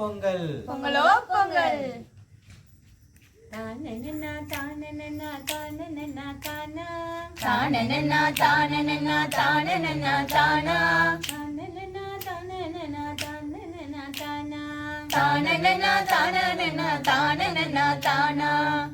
பொங்கல். பொங்கலோ பொங்கல். தானனனா தானனனா தானனனா தானா? தானனனா தானனனா தானனனா தானா? தானனனா தானனனா தானனனா தானா? தானனனா தானனனா தானனனா தானா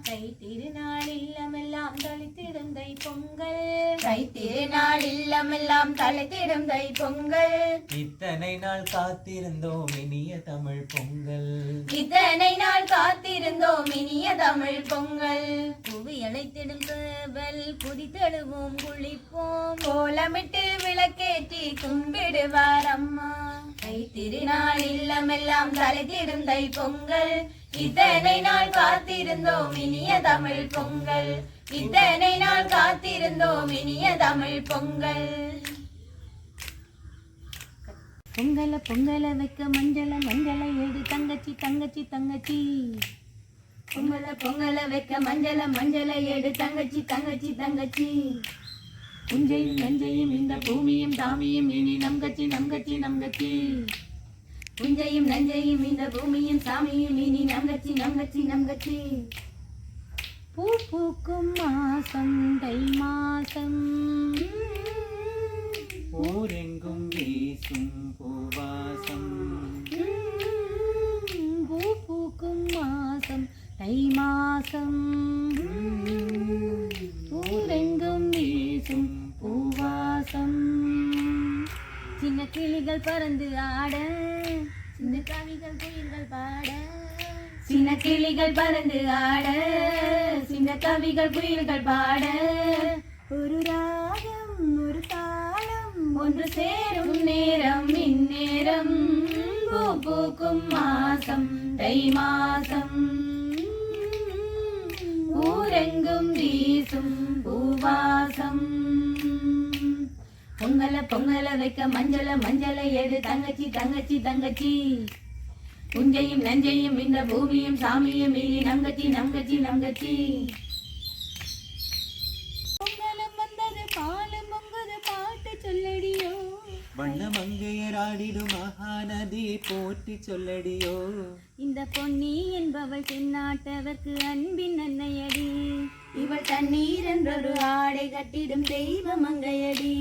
தை திருநாள் இல்லமெல்லாம் தளித்திடும் தை பொங்கல். தை திருநாள் இல்லமெல்லாம் தலைத்திடும் தை பொங்கல். இத்தனை நாள் காத்திருந்தோம் இனிய தமிழ் பொங்கல். இத்தனை நாள் காத்திருந்தோம் இனிய தமிழ் பொங்கல். புவி அழைத்திடும் சேவல் குதித்தெழுவோம் குளிப்போம். கோலமிட்டு விளக்கேற்றி கும்பிடுவார் அம்மா. திருநாள் இல்லமெல்லாம் தலைத்திடும் தை பொங்கல். இத்தனை நாள் காத்திருந்தோம் இனிய தமிழ் பொங்கல். இத்தனை நாள் காத்திருந்தோம் இனிய தமிழ் பொங்கல். பொங்கல பொங்கல வைக்க மஞ்சள மஞ்சள ஏடு. தங்கச்சி தங்கச்சி தங்கச்சி. பொங்கல பொங்கல வைக்க மஞ்சள மஞ்சள ஏடு. தங்கச்சி தங்கச்சி தங்கச்சி. புஞ்சையும் நஞ்சையும் இந்த பூமியும் சாமியும் இனி நம்கச்சி நம்கச்சி நம்கச்சி புஞ்சையும் நஞ்சையும் இந்த பூமியும் சாமியும் இனி நங்கச்சி நங்கச்சி நங்கச்சி பூ பூக்கும் மாசம் தை மாசம். ஊரெங்கும் வீசும் பூவாசம் பூ பூக்கும் மாசம் தை மாசம் ஊரெங்கும் வீசும் பூவாசம் சின்ன கிளிகள் பறந்து ஆட சின்ன கவிகள் குயில்கள் பாட. சின்ன கிளிகள் பறந்து ஆட சின்ன கவிகள் குயில்கள் பாட. ஒரு ராகம் ஒரு தாளம் ஒன்று சேரும் நேரம் இந்நேரம் பூ பூக்கும் மாசம் தை மாசம். ஊரெங்கும் வீசும் பூவாசம். பொங்கல பொங்கல வைக்க மஞ்சள மஞ்சள ஏடு தங்கச்சி தங்கச்சி தங்கச்சி. புஞ்சையும் நஞ்சையும் இந்த பூமியும் சாமியும் மீறி நங்கச்சி நங்கச்சி நங்கச்சி. பொங்கலம் வந்தது பாலம் பொங்குது பாட்டு சொல்லடியோ வண்ண மங்கையராடிடும் மகாநதி போற்றி சொல்லடியோ. இந்த பொன்னி என்பவள் தென்னாட்டவர்க்கு அன்பின் அன்னையடி இவள் தண்ணீர் என்றொரு ஆடை கட்டிடும் தெய்வ மங்கையடி.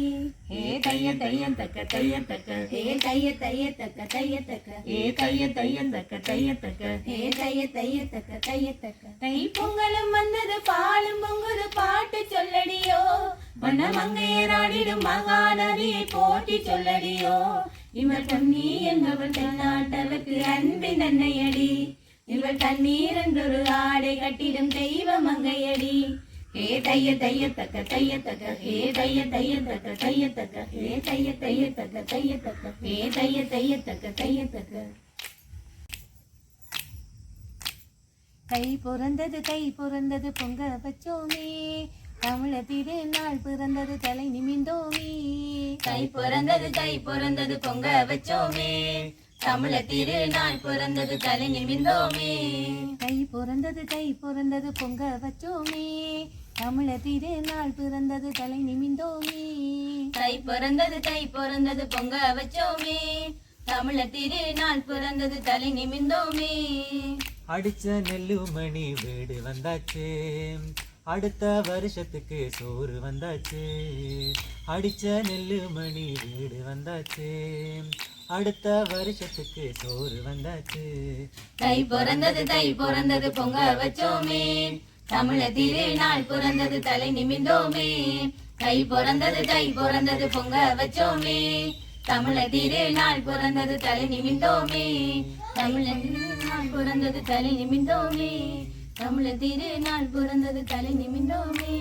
ஏ தைய தையன் தக்க தையன் தக்க. ஏ தைய தைய தக்க தைய தக்க. ஏ தைய தையன் தக்க தைய தக்க. ஏ தைய தைய தக்க தைய தக்க. தை பொங்கலும் வந்தது பாலும் பொங்குது பாட்டு சொல்லடியோ. வண்ணமங்கையராடிடும் மகாநதியை போட்டி சொல்லடியோ? இவர் பொன்னி என்பவர் தென்னாட்டவர்க்கு அன்பின் தன்னையடி. இவர் தண்ணீர் என்றொரு ஆடை கட்டிடும் தெய்வ மங்கையடி. ஹே தைய தையத்தக்க தையத்தக்க ஹே தைய தையத்தக்க தையத்தக்க ஹே தைய தையத்தக்க தையத்தக்க தைய தைய தையத்தக்க தையத்தக்க கை பிறந்தது பிறந்தது பொங்க வச்சோமே. தமிழ திருநாள் பிறந்தது தலை நிமிந்தோமே தை பிறந்தது தை பிறந்தது பொங்க வச்சோமே. தமிழ திருநாள் பிறந்தது தலை நிமிந்தோமே தை பிறந்தது தை பிறந்தது பொங்க வச்சோமே. தமிழ திருநாள் பிறந்தது தலை நிமிந்தோமே தை பிறந்தது தை பிறந்தது பொங்க வச்சோமே. தமிழ திருநாள் பிறந்தது தலை நிமிந்தோமே அடிச்ச நெல்லு மணி வீடு வந்தாச்சு. அடுத்த வருஷத்துக்கு சோறு வந்தாச்சு. அடிச்ச நெல்லு மணி வீடு வந்தாச்சு. அடுத்த வருஷத்துக்கு சோறு வந்தாச்சு. தை பிறந்தது தை பிறந்தது பொங்க வச்சோமே. தமிழ திருநாள் பிறந்தது தலை நிமிந்தோமே தை பிறந்தது தை பிறந்தது பொங்க வச்சோமே. தமிழ திருநாள் பிறந்தது தலை நிமிந்தோமே தமிழ திருநாள் பிறந்தது தலை நிமிந்தோமே தமிழ திருநாள் பிறந்தது தலை நிமிந்தோமே